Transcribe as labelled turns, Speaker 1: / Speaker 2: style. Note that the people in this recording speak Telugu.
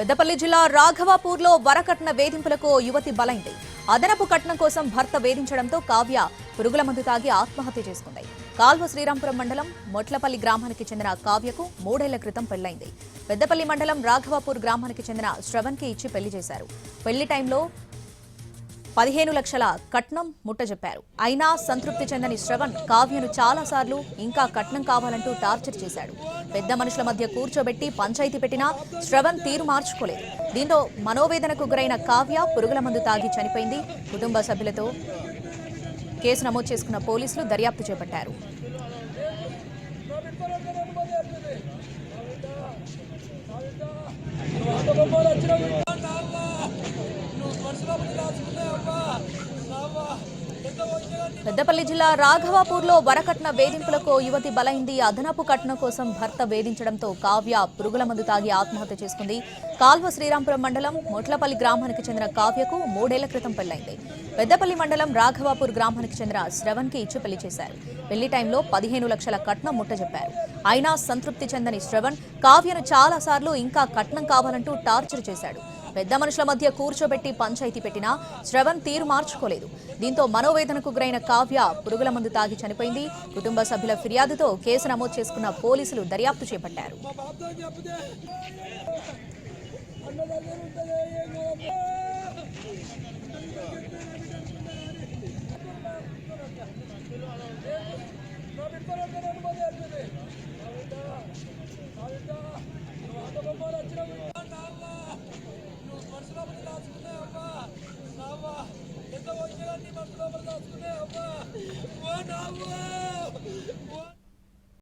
Speaker 1: పెద్దపల్లి జిల్లా రాఘవాపూర్లో వరకట్న వేధింపులకు యువతి బలైంది. అదనపు కట్నం కోసం భర్త వేధించడంతో కావ్య పురుగుల మందు తాగి ఆత్మహత్య చేసుకుంది. కాల్వ శ్రీరాంపురం మండలం మొట్లపల్లి గ్రామానికి చెందిన కావ్యకు మూడేళ్ళ క్రితం పెళ్ళైంది పెద్దపల్లి మండలం రాఘవాపూర్ గ్రామానికి చెందిన శ్రవణ్కి ఇచ్చి పెళ్ళి చేశారు. పెళ్ళి టైంలో పదిహేను లక్షల కట్నం ముట్టజెప్పారు. అయినా సంతృప్తి చెందని శ్రవణ్ కావ్యను చాలాసార్లు ఇంకా కట్నం కావాలంటూ టార్చర్ చేశాడు. పెద్ద మనుషుల మధ్య కూర్చోబెట్టి పంచాయతీ పెట్టినా శ్రవణ్ తీరు మార్చుకోలేదు. దీంతో మనోవేదనకు గురైన కావ్య పురుగుల మందు తాగి చనిపోయింది. కుటుంబ సభ్యులతో కేసు నమోదు చేసుకున్న పోలీసులు దర్యాప్తు చేపట్టారు. పెద్దపల్లి జిల్లా రాఘవాపూర్లో వరకట్న వేధింపులకు యువతి బలైంది. అదనపు కట్నం కోసం భర్త వేధించడంతో కావ్య పురుగుల మందు తాగి ఆత్మహత్య చేసుకుంది. కాల్వ శ్రీరాంపురం మండలం మొట్లపల్లి గ్రామానికి చెందిన కావ్యకు మూడేళ్ళ క్రితం పెళ్ళైంది పెద్దపల్లి మండలం రాఘవాపూర్ గ్రామానికి చెందిన శ్రవణ్కి ఇచ్చి పెళ్ళి చేశారు. పెళ్ళి టైంలో పదిహేను లక్షల కట్నం ముట్టజెప్పారు. అయినా సంతృప్తి చెందని శ్రవణ్ కావ్యను చాలాసార్లు ఇంకా కట్నం కావాలంటూ టార్చర్ చేశాడు. పెద్ద మనుషుల మధ్య కూర్చోబెట్టి పంచాయతీ పెట్టినా శ్రవణ్ తీరు మార్చుకోలేదు. దీంతో మనోవేదనకు గురైన కావ్య పురుగుల మందు తాగి చనిపోయింది. కుటుంబ సభ్యుల ఫిర్యాదుతో కేసు నమోదు చేసుకున్న పోలీసులు దర్యాప్తు చేపట్టారు.
Speaker 2: Mwana wa